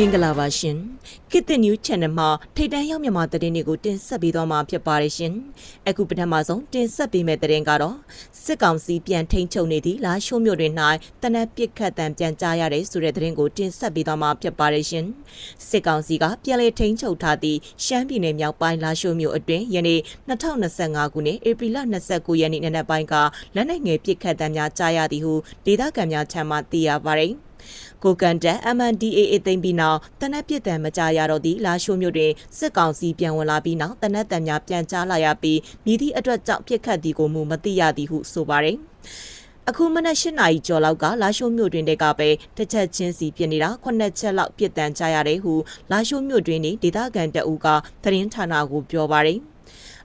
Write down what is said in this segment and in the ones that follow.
မင်္ဂလာပါရှင်ခေတ်သစ် new channel မှာထိတ်တန့်ရောက်မြန်မာသတင်းတွေကိုတင်ဆက်ပေးသွားမှာဖြစ်ပါတယ်ရှင်အခုပထမဆုံးတင်ဆက်ပေးမယ့်သတင်းကတော့စစ်ကောင်စီပြန်ထိန်ချုပ်နေသည့်လာရှိုးမြို့တွင်၌တနက်ပစ်ခတ်တံပြန်ကြားရတဲ့ဆိုတဲ့သတင်းကိုတင်ဆက်ပေးသွားမှာဖြစ်ပါတယ်ရှင်စစ်ကောင်စီကပြန်လည်ထိန်ချုပ်ထားသည့်ရှမ်းပြည်နယ်မြောက်ပိုင်းလာရှိုးမြို့အတွင်းယနေ့2025ခုနှစ်ဧပြီလ29ရက်နေ့နံနက်ပိုင်းကလက်နက်ငယ်ပစ်ခတ်တံများကြားရသည်ဟုဒေသခံများထံမှသိရပါတယ် ကိုကန်တက် MNDAA သိမ်းပြီးနောက်တနက်ပြစ်ဒဏ်မကြရတော့သည့်လာရှိုးမြို့တွင်စစ်ကောင်စီပြန်ဝင်လာပြီးနောက်တနက်တံများပြန်ကြားလာရပြီးမြည်သည့်အတွက်ကြောင့်ပြစ်ခတ်သည်ကိုမူမသိရသည်ဟုဆိုပါတယ်အခုမနက်၈နာရီကျော်လောက်ကလာရှိုးမြို့တွင်တကပဲတစ်ချက်ချင်းစီပြစ်နေတာခုနှစ်ချက်လောက်ပြစ်ဒဏ်ကြရတယ်ဟုလာရှိုးမြို့တွင်နေဒေသခံတအူးကသတင်းဌာနကိုပြောပါတယ်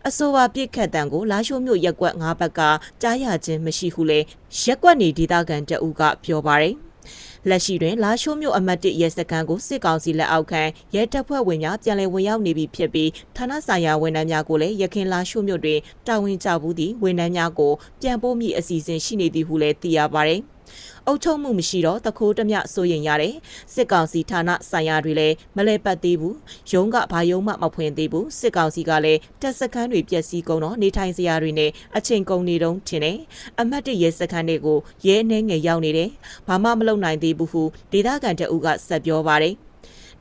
အဆိုပါပြစ်ခတ်တံကိုလာရှိုးမြို့ရက်ကွက်၅ဘက်ကကြားရခြင်းမရှိဟုလေရက်ကွက်နေဒေသခံတအူးကပြောပါတယ် လက်ရှိတွင်လာရှိုးမြို့အမတ်1ရဲစခန်းကိုစစ်ကောင်စီလက်အောက်ခံရဲတပ်ဖွဲ့ဝင်များပြန်လည်ဝင်ရောက်နေပြီဖြစ်ပြီးဌာနဆိုင်ရာဝန်ထမ်းများကိုလည်းရခင်လာရှိုးမြို့တွင်တာဝန်ကျဘူးသည့်ဝန်ထမ်းများကိုပြန်ပို့မိအစီအစဉ်ရှိနေသည်ဟုလည်းသိရပါသည် အုပ်ချုပ်မှုမရှိတော့တခိုးတမျစိုးရင်ရတယ်စစ်ကောင်စီဌာနဆိုင်ရာတွေလည်းမလဲပတ်သေးဘူးရုံးကဘာယုံမှမဖွင့်သေးဘူးစစ်ကောင်စီကလည်းတက်စခန်းတွေပြက်စီးကုန်တော့နေထိုင်စရာတွေနဲ့အချိန်ကုန်နေတုံးထင်တယ်အမတ်တရဲစခန်းတွေကိုရဲနှဲငယ်ရောက်နေတယ်ဘာမှမလုပ်နိုင်သေးဘူးဟုဒေသခံတအုပ်ကဆက်ပြောပါတယ်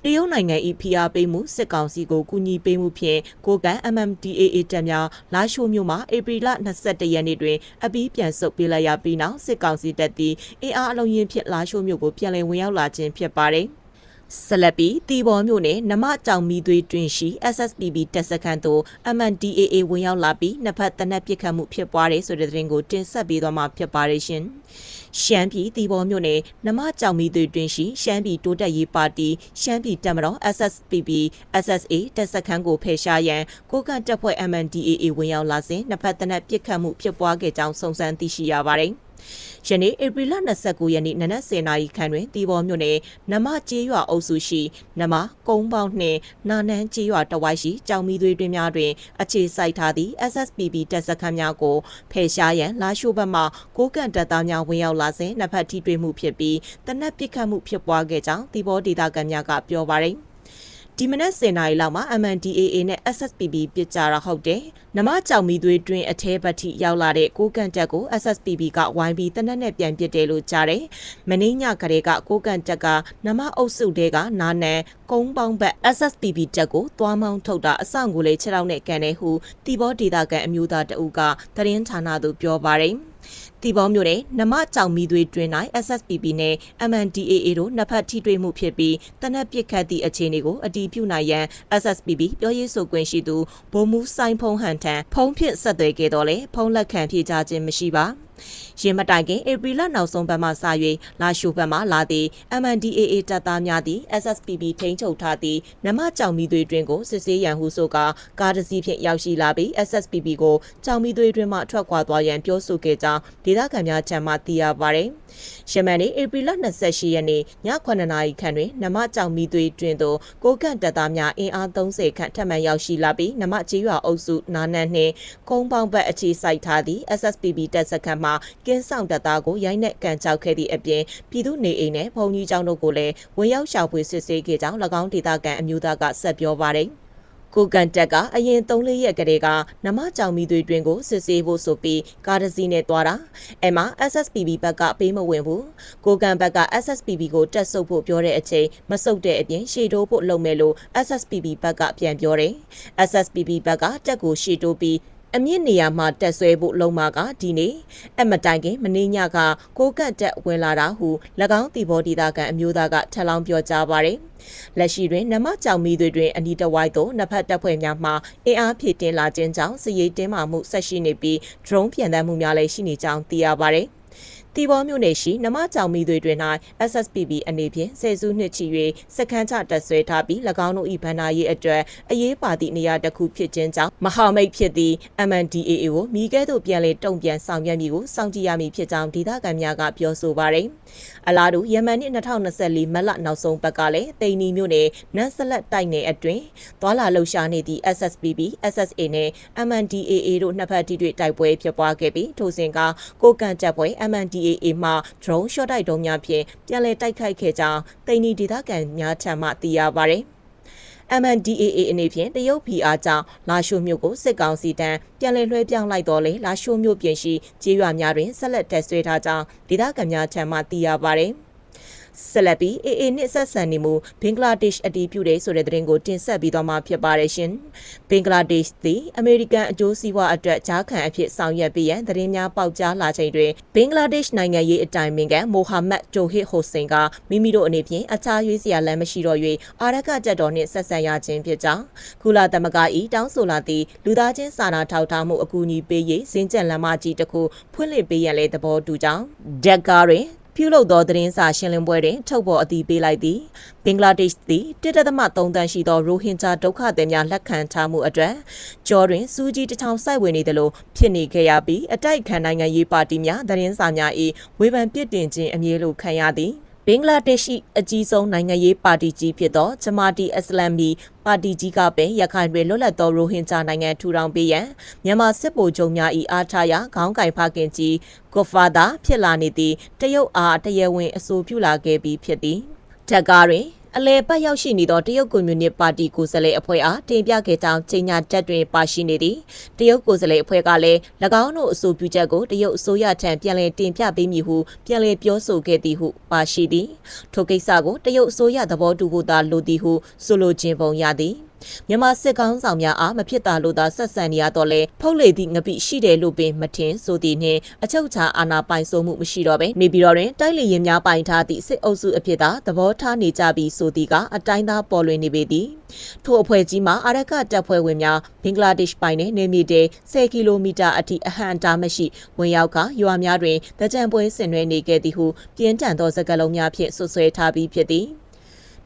တရုတ်နိုင်ငံ၏ဖိအားပေးမှုစစ်ကောင်စီကိုကူညီပေးမှုဖြင့်ကိုကန် MMDAA တပ်များလာရှိုးမြို့မှာဧပြီလ22ရက်နေ့တွင်အပြီးပြန်ဆုတ်ပေးလိုက်ရပြီးနောက်စစ်ကောင်စီတပ်သည်အင်အားအလုံးရင်းဖြင့်လာရှိုးမြို့ကိုပြန်လည်ဝင်ရောက်လာခြင်းဖြစ်ပါတယ်။ဆလပီတီဘော်မြို့နယ်နမကြောင်မီသွေးတွင်ရှိ SSPB တပ်စခန်းသို့ MNDAA ဝင်ရောက်လာပြီးနှစ်ဖက်တနက်ပစ်ခတ်မှုဖြစ်ပွားတဲ့ဆိုတဲ့သတင်းကိုတင်ဆက်ပေးသွားမှာဖြစ်ပါတယ်ရှင်။ ရှမ်းပြည်တီဘော်မြို့နယ်နမကြောင်မီသွေတွင်ရှိရှမ်းပြည်တိုးတက်ရေးပါတီရှမ်းပြည်တပ်မတော် SSPB SSA တပ်စခန်းကိုဖယ်ရှားရန်ကိုကန့်တပ်ဖွဲ့ MNDAA ဝင်ရောက်လာစဉ်နှစ်ဖက်တနက်ပစ်ခတ်မှုဖြစ်ပွားခဲ့ကြောင်းစုံစမ်းသိရှိရပါတယ်။ ယနေ့ဧပြီလ29ရက်နေ့နနက်10:00နာရီခန့်တွင်တီဘောမြို့နယ်နမကျေးရွာအုပ်စုရှိနမကုန်းပေါင်းနှင့်နာနန်းကျေးရွာတဝိုက်ရှိကြောင်မီသွေးတွင်များတွင်အခြေစိုက်ထားသည့် SSPB တပ်စခန်းများကိုဖယ်ရှားရန်လာရှိုးဘက်မှကိုကန့်တပ်သားများဝင်ရောက်လာစဉ်နှစ်ဖက်ထိတွေ့မှုဖြစ်ပြီးတနက်ပစ်ခတ်မှုဖြစ်ပွားခဲ့ကြောင်းတီဘောဒေသခံများကပြောပါရယ် ဒီမနက်10နာရီလောက်မှာ MNDAA နဲ့ SSPB ပြစ်ကြတာဟုတ်တယ်။နမကြောင်မီသွေးတွင်အထဲဘက်ထိရောက်လာတဲ့ကိုကန့်တက်ကို SSPB ကဝိုင်းပြီးတနက်နဲ့ပြန်ပစ်တယ်လို့ကြားတယ်။မင်းညကလေးကကိုကန့်တက်ကနမအုပ်စုတဲကနာနန်ကုန်းပေါင်းဘက် SSPB တက်ကိုသွားမောင်းထုတ်တာအဆောင်ကိုလေခြေထောက်နဲ့ကန်တယ်ဟုတီဘောဒေတာကန်အမျိုးသားတအုပ်ကသတင်းဌာနသို့ပြောပါတယ်။ တီဘောမြို့နယ်နမကြောင်မီသွေးတွင်၌ SSPB နဲ့ MNDAA တို့နှစ်ဖက်ထိတွေ့မှုဖြစ်ပြီးတနက်ပစ်ခတ်သည့်အခြေအနေကိုအတည်ပြုနိုင်ရန် SSPB ပြောရေးဆိုခွင့်ရှိသူဗိုလ်မှူးဆိုင်ဖုံးဟန်ထံဖုံးဖြစ်ဆက်သွယ်ခဲ့တော့လေဖုံးလက်ခံဖြေကြားခြင်းမရှိပါ။ ရင်မတိုင်ခင်ဧပြီလနောက်ဆုံးပတ်မှစ၍လာရှိုဘက်မှလာသည့် MNDAA တပ်သားများသည့် SSPB ထိန်းချုပ်ထားသည့်နမကြောင်မီသွေးတွင်ကိုစစ်ဆေးရန်ဟုဆိုကာကားတစ်စီးဖြင့်ရောက်ရှိလာပြီး SSPB ကိုကြောင်မီသွေးတွင်မှထွက်ခွာသွားရန်ပြောဆိုခဲ့ကြောင်းဒေသခံများထံမှသိရပါသည်။ ရှမန်နေ့ဧပြီလ28ရက်နေ့ည9နာရီခန့်တွင်နမကြောင်မီသွေးတွင်သို့ကိုကန့်တပ်သားများအင်အား30ခန့်ထပ်မံရောက်ရှိလာပြီးနမကျေးရွာအုပ်စုနာနန်နှင့်ကုန်းပေါင်းဘက်အခြေစိုက်ထားသည့် SSPB တပ်စခန်းမှကင်းဆောင်တပ်သားကိုရိုက်နှက်ကန်ကြောက်ခဲ့သည့်အပြင်ပြည်သူနေအိမ်နဲ့ဘုံကြီးကျောင်းတို့ကိုလည်းဝင်ရောက်ရှာဖွေစစ်ဆေးခဲ့ကြောင်း၎င်းဒေသခံအမျိုးသားကဆက်ပြောပါတယ် ကိုကန်တက်ကအရင်3-4ရက်ကလေးကနမကြောင်မီတွေတွင်ကိုစစ်ဆေးဖို့ဆိုပြီးကားတစ်စီးနဲ့သွားတာအဲမှာ SSPB ဘက်ကပေးမဝင်ဘူးကိုကန်ဘက်က SSPB ကိုတက်ဆုပ်ဖို့ပြောတဲ့အချိန်မဆုပ်တဲ့အပြင်ရှေ့တိုးဖို့လုပ်မယ်လို့ SSPB ဘက်ကပြန်ပြောတယ် SSPB ဘက်ကတက်ကိုရှေ့တိုးပြီး အမြင့်နေရာမှာတက်ဆွဲဖို့လုံမာကဒီနေ့အမတိုင်ခင်မင်းညကကိုကန့်တက်ဝင်လာတာဟု၎င်းတီဘောဒေတာကန်အမျိုးသားကထပ်လောင်းပြောကြားပါတယ်လက်ရှိတွင်နမကြောင်မီတွေတွင်အနီးတစ်ဝိုက်သို့နှစ်ဖက်တပ်ဖွဲ့များမှအင်အားဖြည့်တင်လာခြင်းကြောင့်စစ်ရေးတင်းမာမှုဆက်ရှိနေပြီး drone ပြန်တမ်းမှုများလည်းရှိနေကြောင်းသိရပါတယ်။ တီဘောမြို့နယ်ရှိနမကြောင်မီတွေတွင်၌ SSPB အနေဖြင့်ဆယ်စုနှစ်ချီ၍စခန်းချတက်ဆွဲထားပြီး၎င်းတို့၏ဗန္နာရေးအတွက်အရေးပါသည့်နေရာတစ်ခုဖြစ်ခြင်းကြောင့်မဟာမိတ်ဖြစ်သည့် MNDAA ကိုမိကဲသို့ပြန်လည်တုံ့ပြန်ဆောင်ရွက်မည်ကိုစောင့်ကြည့်ရမည်ဖြစ်ကြောင်းဒေသခံများကပြောဆိုပါရယ်အလားတူယမန်နှစ်2024မတ်လနောက်ဆုံးပတ်ကလည်းတိန်နီမြို့နယ်နန်းစလက်တိုက်နယ်အတွင်းသွာလာလှုပ်ရှားနေသည့် SSPB SSA နဲ့ MNDAA တို့နှစ်ဖက်ထိတွေ့တိုက်ပွဲဖြစ်ပွားခဲ့ပြီးထိုစဉ်ကကိုကန်တပ်ဖွဲ့ MNDAA MNDAA မှ drone shot တိုက်တုံးများဖြင့်ပြန်လည်တိုက်ခိုက်ခဲ့ကြောင်းတိန်နီဒေသခံများထံမှသိရပါဗျ။ MNDAA အနေဖြင့်တရုတ် PR ကြောင့်လာရှိုမြို့ကိုစစ်ကောင်စီတန်းပြန်လည်လွှဲပြောင်းလိုက်တော်လဲလာရှိုမြို့ပြင်ရှိကျေးရွာများတွင်ဆက်လက်တက်ဆွဲထားကြောင်းဒေသခံများထံမှသိရပါဗျ။ ဆက်လက်ပြီး AA နှင့်ဆက်ဆံနေမှုဘင်္ဂလားဒေ့ရှ်အတီးပြုတယ်ဆိုတဲ့သတင်းကိုတင်ဆက်ပြီးတော့မှဖြစ်ပါတယ်ရှင်။ဘင်္ဂလားဒေ့ရှ်သည်အမေရိကန်အကျိုးစီးပွားအတွက်ဂျားခံအဖြစ်ဆောင်ရွက်ပြီးရန်သတင်းများပေါက်ကြားလာချိန်တွင်ဘင်္ဂလားဒေ့ရှ်နိုင်ငံရေးအတိုင်ပင်ခံမိုဟာမက်ဂျိုဟစ်ဟိုစိန်ကမိမိတို့အနေဖြင့်အခြားရွေးစရာလမ်းမရှိတော့၍အာရကကြက်တော်နှင့်ဆက်ဆံရခြင်းဖြစ်ကြောင်းကုလသမဂ္ဂ၏တောင်းဆိုလာသည့်လူသားချင်းစာနာထောက်ထားမှုအကူအညီပေးရေးစင်ကြံလမ်းမကြီးတစ်ခုဖွင့်လှစ်ပေးရန်လည်းသဘောတူကြောင်းဒက်ကာတွင် ပြုလုပ်သောသတင်းစာရှင်းလင်းပွဲတွင်ထုတ်ပေါ်အတည်ပြုလိုက်သည်ဘင်္ဂလားဒေ့ရှ်သည်တစ်သက်သမ3တန်းရှိသောရိုဟင်ဂျာဒုက္ခသည်များလက်ခံထားမှုအတွက်ကြောတွင်စူးကြီးတစ်ထောင်စိုက်ဝင်နေသလိုဖြစ်နေခဲ့ရပြီးအတိုက်ခံနိုင်ငံရေးပါတီများသတင်းစာများ၏ဝေဖန်ပြစ်တင်ခြင်းအမြဲလိုခံရသည် ဘင်္ဂလားဒေ့ရှ်အကြီးဆုံးနိုင်ငံရေးပါတီကြီးဖြစ်သောဂျမာတီအစ္စလာမီပါတီကြီးကပင်ရခိုင်တွင်လွတ်လပ်သောရိုဟင်ဂျာနိုင်ငံထူထောင်ပေးရန်မြန်မာစစ်ဗိုလ်ချုပ်များ၏အားထားရာခေါင်းကင်ဖခင်ကြီးကိုဖာသာဖြစ်လာနေသည့်တရုတ်အားတရားဝင်အဆိုပြုလာခဲ့ပြီးဖြစ်သည်ဓာတ်ကားတွင် အလဲပတ်ရောက်ရှိနေသောတရုတ်ကွန်မြူနစ်ပါတီကိုယ်စားလှယ်အဖွဲ့အားတင်ပြခဲ့ကြောင်းကြေညာချက်တွင်ပါရှိနေသည်တရုတ်ကိုယ်စားလှယ်အဖွဲ့ကလည်း၎င်းတို့အဆိုပြုချက်ကိုတရုတ်အစိုးရထံပြန်လည်တင်ပြပေးမည်ဟုပြန်လည်ပြောဆိုခဲ့သည်ဟုပါရှိသည်ထိုကိစ္စကိုတရုတ်အစိုးရသဘောတူဖို့သာလိုသည်ဟုဆိုလိုခြင်းပုံရသည် မြန်မာစစ်ကောင်းဆောင်များအားမဖြစ်တာလို့သာဆက်ဆံနေရတော့လဲဖုတ်လေသည့်ငပိရှိတယ်လို့ပင်မထင်ဆိုသည်နှင့်အချုပ်ချာအာဏာပိုင်ဆိုမှုမရှိတော့ပဲနေပြည်တော်တွင်တိုက်လေရင်များပိုင်ထားသည့်စစ်အုပ်စုအဖြစ်သာသဘောထားနေကြပြီးဆိုသည်ကအတိုင်းသားပေါ်လွင်နေပေသည်ထိုအဖွဲ့ကြီးမှာအာရကတပ်ဖွဲ့ဝင်များဘင်္ဂလားဒေ့ရှ်ပိုင်နယ်နေမြေတဲ10ကီလိုမီတာအထိအဟန့်အတားမရှိဝင်ရောက်ကရွာများတွင်တကြံပွဲဆင်နွှဲနေခဲ့သည်ဟုပြင်းထန်သောစကားလုံးများဖြင့်ဆွဆွဲထားပြီးဖြစ်သည်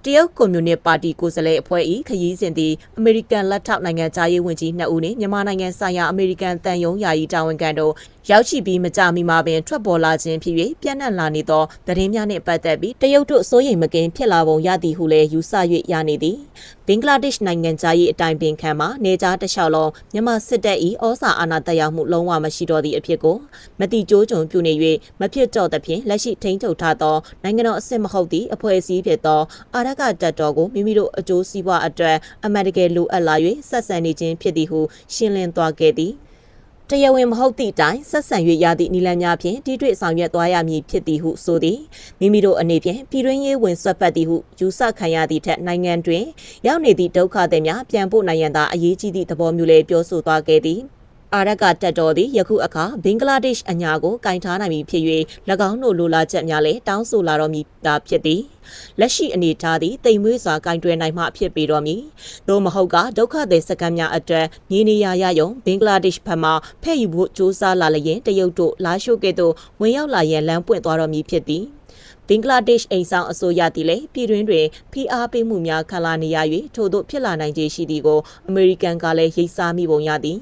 တရုတ်ကွန်မြူနစ်ပါတီကိုယ်စားလှယ်အဖွဲ့၏ခရီးစဉ်သည်အမေရိကန်လက်ထောက်နိုင်ငံသားရေးဝန်ကြီးနှစ်ဦးနှင့်မြန်မာနိုင်ငံဆိုင်ရာအမေရိကန်တန်ယုံယာယီတာဝန်ခံတို့ ရောက်ရှိပြီးမကြမီမှာပင်ထွက်ပေါ်လာခြင်းဖြစ်၍ပြန့်နှံ့လာနေသောသတင်းများနှင့်ပတ်သက်ပြီးတရုတ်တို့စိုးရိမ်မကင်းဖြစ်လာပုံရသည်ဟုလည်းယူဆ၍ရနေသည်ဘင်္ဂလားဒေ့ရှ်နိုင်ငံသား၏အတိုင်ပင်ခံမှာနေကြားတစ်လျှောက်လုံးမြန်မာစစ်တပ်၏ဩစာအာဏာတက်ရောက်မှုလုံးဝမရှိတော့သည့်အဖြစ်ကိုမတိကျိုးကြုံပြုနေ၍မဖြစ်တော့သဖြင့်လက်ရှိထိန်းချုပ်ထားသောနိုင်ငံတော်အစစ်မဟုတ်သည့်အဖွဲ့အစည်းဖြစ်သောအာရကတပ်တော်ကိုမိမိတို့အကျိုးစီးပွားအတွက်အမှန်တကယ်လိုအပ်လာ၍ဆက်ဆံနေခြင်းဖြစ်သည်ဟုရှင်းလင်းသွားခဲ့သည် တရားဝင်မဟုတ်သည့်တိုင်ဆက်ဆံ၍ရသည့်နီလန်များဖြင့်တိတွေ့ဆောင်ရွက်သွားရမည်ဖြစ်သည်ဟုဆိုသည်မိမိတို့အနေဖြင့်ပြည်တွင်းရေးဝင်ဆွတ်ပတ်သည်ဟုယူဆခံရသည့်ထက်နိုင်ငံတွင်ရောက်နေသည့်ဒုက္ခသည်များပြန်ပို့နိုင်ရန်သာအရေးကြီးသည့်သဘောမျိုးလည်းပြောဆိုသွားခဲ့သည် အာရကတက်တော်သည်ယခုအခါဘင်္ဂလားဒေ့ရှ်အညာကိုကင်ထားနိုင်ပြီဖြစ်၍၎င်းတို့လိုလားချက်များလည်းတောင်းဆိုလာတော်မူတာဖြစ်သည်လက်ရှိအနေအထားသည်တိမ်မွေးစွာကင်တွယ်နိုင်မှဖြစ်ပေတော်မူသို့မဟုတ်ကဒုက္ခသည်စခန်းများအတွက်မြေနေရာရယုံဘင်္ဂလားဒေ့ရှ်ဘက်မှဖဲ့ယူဖို့စ조사လာလျင်တရုတ်တို့လာရှို့ကဲ့သို့ဝင်ရောက်လာရန်လမ်းပွင့်သွားတော်မူဖြစ်သည်ဘင်္ဂလားဒေ့ရှ်အိမ်ဆောင်အစိုးရသည်လည်းပြည်တွင်းတွင်ဖိအားပေးမှုများခံလာနေရ၍ထို့သို့ဖြစ်လာနိုင်ခြေရှိသည်ကိုအမေရိကန်ကလည်းရိပ်စားမိပုံရသည်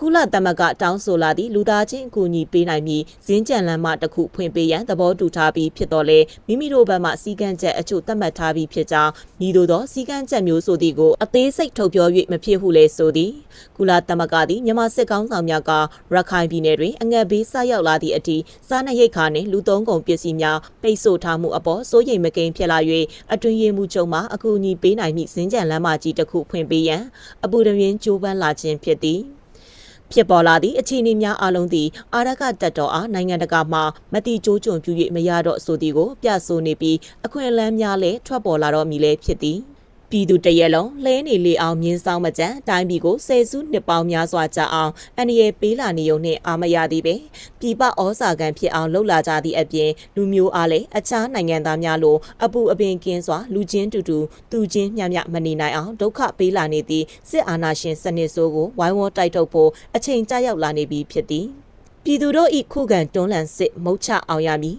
ကုလသမဂ္ဂတောင်းဆိုလာသည့်လူသားချင်းအကူအညီပေးနိုင်ပြီးဇင်းကြံလမ်းမတစ်ခုဖွင့်ပေးရန်သဘောတူထားပြီးဖြစ်တော်လဲမိမိတို့ဘက်မှစီကံချက်အချို့သတ်မှတ်ထားပြီးဖြစ်ကြောင်းဤသို့သောစီကံချက်မျိုးဆိုသည်ကိုအသေးစိတ်ထုတ်ပြော၍မဖြစ်ဟုလဲဆိုသည်ကုလသမဂ္ဂသည်မြန်မာစစ်ကောင်းဆောင်များကရခိုင်ပြည်နယ်တွင်အငတ်ဘေးဆက်ရောက်လာသည့်အထိစားနပ်ရိက္ခာနှင့်လူသုံးကုန်ပစ္စည်းများပိတ်ဆို့ထားမှုအပေါ်စိုးရိမ်မကင်းဖြစ်လာ၍အတွင်ရမှုချုပ်မှအကူအညီပေးနိုင်မည့်ဇင်းကြံလမ်းမကြီးတစ်ခုဖွင့်ပေးရန်အပူတပြင်းကြိုးပမ်းလာခြင်းဖြစ်သည် ဖြစ်ပေါ်လာသည့်အခြေအနေများအလုံးသည်အာရကတပ်တော်အားနိုင်ငံတကာမှမတိကျိုးကြုံပြု၍မရတော့ဆိုသည်ကိုပြဆိုနေပြီးအခွင့်အလမ်းများလည်းထွက်ပေါ်လာတော့မည်လည်းဖြစ်သည် ပြည်သူတရက်လုံးလဲနေလေအောင်မြင်းဆောင်မကြံတိုင်းပြည်ကိုဆယ်စုနှစ်ပေါင်းများစွာကြာအောင်အန်ရီပေးလာနေုံနှင့်အာမရသည်ပဲပြည်ပဩစာကန်ဖြစ်အောင်လှုပ်လာကြသည့်အပြင်လူမျိုးအားလည်းအခြားနိုင်ငံသားများလိုအပူအပင်ကင်းစွာလူချင်းတူတူသူချင်းမျှမျှမနေနိုင်အောင်ဒုက္ခပေးလာနေသည့်စစ်အာဏာရှင်စနစ်ဆိုးကိုဝိုင်းဝန်းတိုက်ထုတ်ဖို့အချိန်ကြာရောက်လာနေပြီဖြစ်သည်ပြည်သူတို့ဤခုခံတွန်းလှန်စစ်မုတ်ချအောင်ရမည်